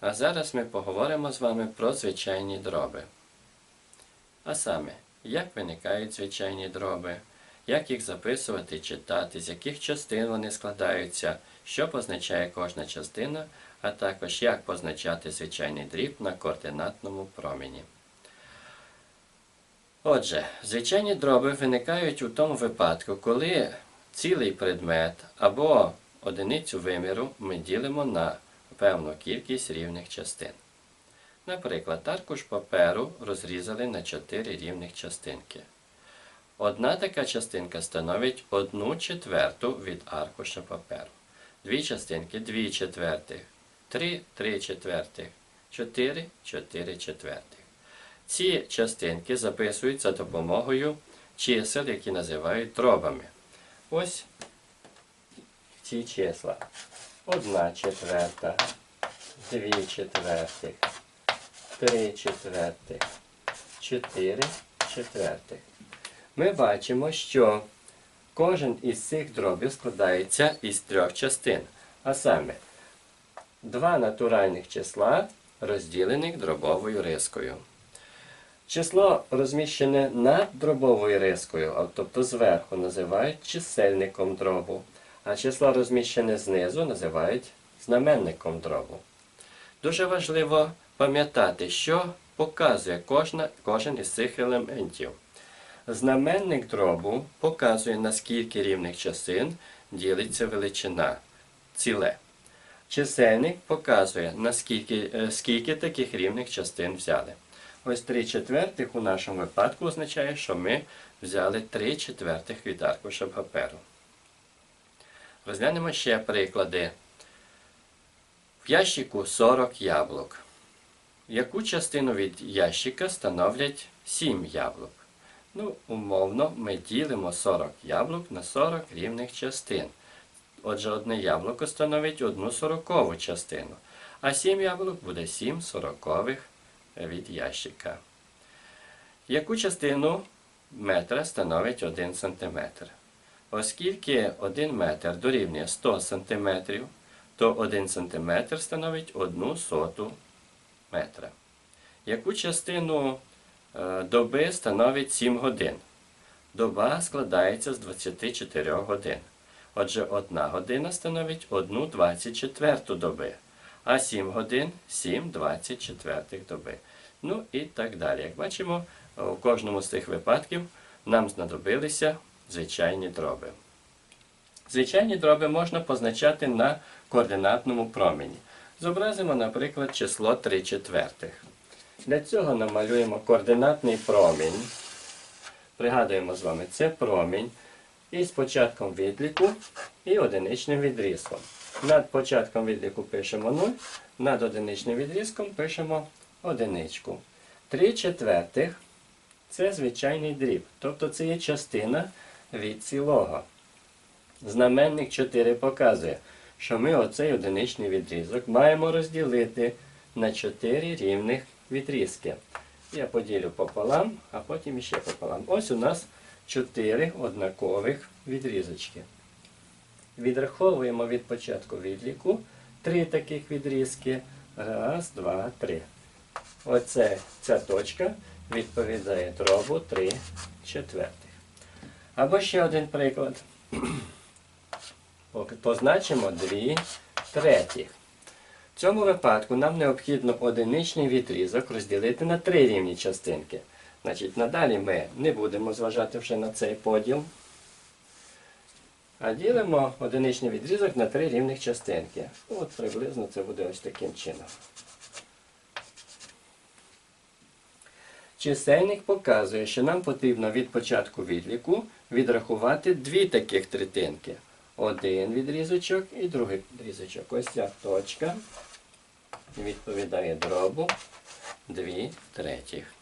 А зараз ми поговоримо з вами про звичайні дроби. А саме, як виникають звичайні дроби, як їх записувати читати, з яких частин вони складаються, що позначає кожна частина, а також як позначати звичайний дріб на координатному промені. Отже, звичайні дроби виникають у тому випадку, коли цілий предмет або одиницю виміру ми ділимо на певну кількість рівних частин. Наприклад, аркуш паперу розрізали на 4 рівних частинки. Одна така частинка становить 1 четверту від аркуша паперу. Дві частинки 2 четвертих, 3 3 четвертих, 4 4 четвертих. Ці частинки записують за допомогою чисел, які називають дробами. Ось ці числа. Одна четверта, дві четвертих, три четвертих, чотири четвертих. Ми бачимо, що кожен із цих дробів складається із трьох частин. А саме, два натуральних числа, розділених дробовою рискою. Число розміщене над дробовою рискою, тобто зверху, називають чисельником дробу, а число розміщене знизу називають знаменником дробу. Дуже важливо пам'ятати, що показує кожна, кожен із цих елементів. Знаменник дробу показує, наскільки рівних частин ділиться величина ціле. Чисельник показує, наскільки е, скільки таких рівних частин взяли. Ось 3 четвертих у нашому випадку означає, що ми взяли 3 четвертих від аркуша паперу. Розглянемо ще приклади. В ящику 40 яблук. Яку частину від ящика становлять 7 яблук? Ну, умовно, ми ділимо 40 яблук на 40 рівних частин. Отже, одне яблуко становить одну сорокову частину, а 7 яблук буде 7 сорокових від ящика. Яку частину метра становить 1 см? Оскільки 1 метр дорівнює 100 см, то 1 см становить 1 соту метра. Яку частину е, доби становить 7 годин? Доба складається з 24 годин. Отже, 1 година становить 1 24 доби, а 7 годин 7 24 доби. Ну і так далі. Як бачимо, у кожному з цих випадків нам знадобилися звичайні дроби. Звичайні дроби можна позначати на координатному промені. Зобразимо, наприклад, число 3 четвертих. Для цього намалюємо координатний промінь. Пригадуємо з вами, це промінь із початком відліку і одиничним відрізком. Над початком відліку пишемо 0, над одиничним відрізком пишемо одиничку. 3 четвертих це звичайний дріб, тобто це є частина від цілого. Знаменник 4 показує, що ми оцей одиничний відрізок маємо розділити на 4 рівних відрізки. Я поділю пополам, а потім іще пополам. Ось у нас 4 однакових відрізочки. Відраховуємо від початку відліку 3 таких відрізки. Раз, два, три. Оце ця точка відповідає дробу 3 четвертих. Або ще один приклад. Позначимо 2 третіх. В цьому випадку нам необхідно одиничний відрізок розділити на три рівні частинки. Значить, надалі ми не будемо зважати вже на цей поділ. А ділимо одиничний відрізок на три рівних частинки. От приблизно це буде ось таким чином. Чисельник показує, що нам потрібно від початку відліку відрахувати дві таких третинки. Один відрізочок і другий відрізочок. Ось ця точка відповідає дробу 2 третіх.